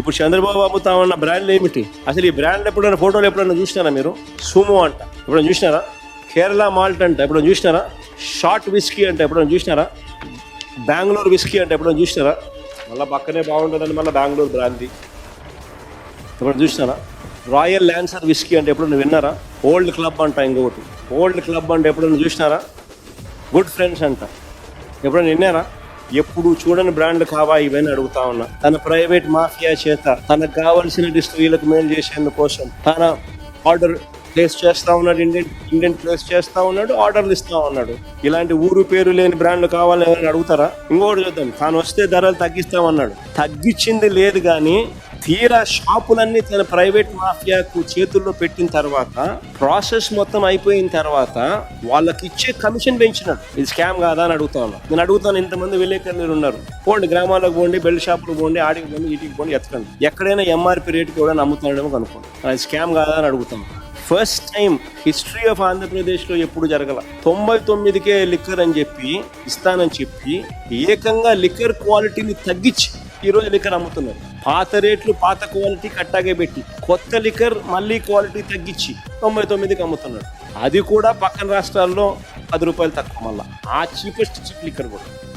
ఇప్పుడు చంద్రబాబు అమ్ముతామన్న బ్రాండ్లు ఏమిటి? అసలు ఈ బ్రాండ్ ఎప్పుడైనా ఫోటోలు ఎప్పుడైనా చూసినారా మీరు? సుమో అంట. ఎప్పుడైనా చూసినారా? కేరళ మాల్ట్ అంట ఎప్పుడైనా చూసినారా? షార్ట్ విస్కీ అంటే ఎప్పుడైనా చూసినారా? బెంగళూరు విస్కీ అంటే ఎప్పుడైనా చూసినారా? మళ్ళీ పక్కనే బాగుంటుందని మళ్ళీ బెంగళూరు బ్రాంది ఎప్పుడైనా చూసినారా? రాయల్ ల్యాన్సర్ విస్కీ అంటే ఎప్పుడైనా విన్నారా? ఓల్డ్ క్లబ్ అంట ఇంకొకటి. ఓల్డ్ క్లబ్ అంటే ఎప్పుడైనా చూసినారా? గుడ్ ఫ్రెండ్స్ అంట. ఎప్పుడైనా విన్నారా? ఎప్పుడు చూడని బ్రాండ్లు కావా ఇవన్నీ అడుగుతా ఉన్నా. తన ప్రైవేట్ మాఫియా చేత తనకు కావలసిన డిస్ట్రీలకు మేలు చేసేందుకోసం తన ఆర్డర్ ప్లేస్ చేస్తా ఉన్నాడు ఇండియన్ ఇండియన్ ప్లేస్ చేస్తా ఉన్నాడు ఆర్డర్లు ఇస్తా ఉన్నాడు. ఇలాంటి ఊరు పేరు లేని బ్రాండ్లు కావాలని ఎవరైనా అడుగుతారా? ఇంకోటి చూద్దాం. తాను వస్తే ధరలు తగ్గిస్తామన్నాడు. తగ్గించింది లేదు కానీ తీరా షాపులన్నీ తన ప్రైవేట్ మాఫియాకు చేతుల్లో పెట్టిన తర్వాత ప్రాసెస్ మొత్తం అయిపోయిన తర్వాత వాళ్ళకి ఇచ్చే కమిషన్ పెంచినాడు. ఇది స్కామ్ కాదా అని అడుగుతా ఉన్నా. నేను అడుగుతాను ఇంతమంది విలేకరులు ఉన్నారు. పోండి గ్రామాలకు పోండి బెల్ట్ షాపులకు పోండి ఆడికి పోండి వీటికి పోండి ఎత్తకండి ఎక్కడైనా ఎంఆర్పి రేటు కూడా నమ్ముతున్నాడేమో కనుక్కోండి. అది స్కామ్ కాదా అని అడుగుతాను ఫస్ట్ టైం హిస్టరీ ఆఫ్ ఆంధ్రప్రదేశ్లో ఎప్పుడు జరగల. తొంభై తొమ్మిదికే లిక్కర్ అని చెప్పి ఇస్తానని చెప్పి ఏకంగా లిక్కర్ క్వాలిటీని తగ్గించి ఈరోజు లిక్కర్ అమ్ముతున్నారు. పాత రేట్లు పాత క్వాలిటీ కట్టాగే పెట్టి కొత్త లిక్కర్ మళ్ళీ క్వాలిటీ తగ్గించి తొంభై తొమ్మిదికి అమ్ముతున్నాడు. అది కూడా పక్కన రాష్ట్రాల్లో పది రూపాయలు తక్కువ మళ్ళా. ఆ చీపెస్ట్ చీప్ లిక్కర్ కూడా.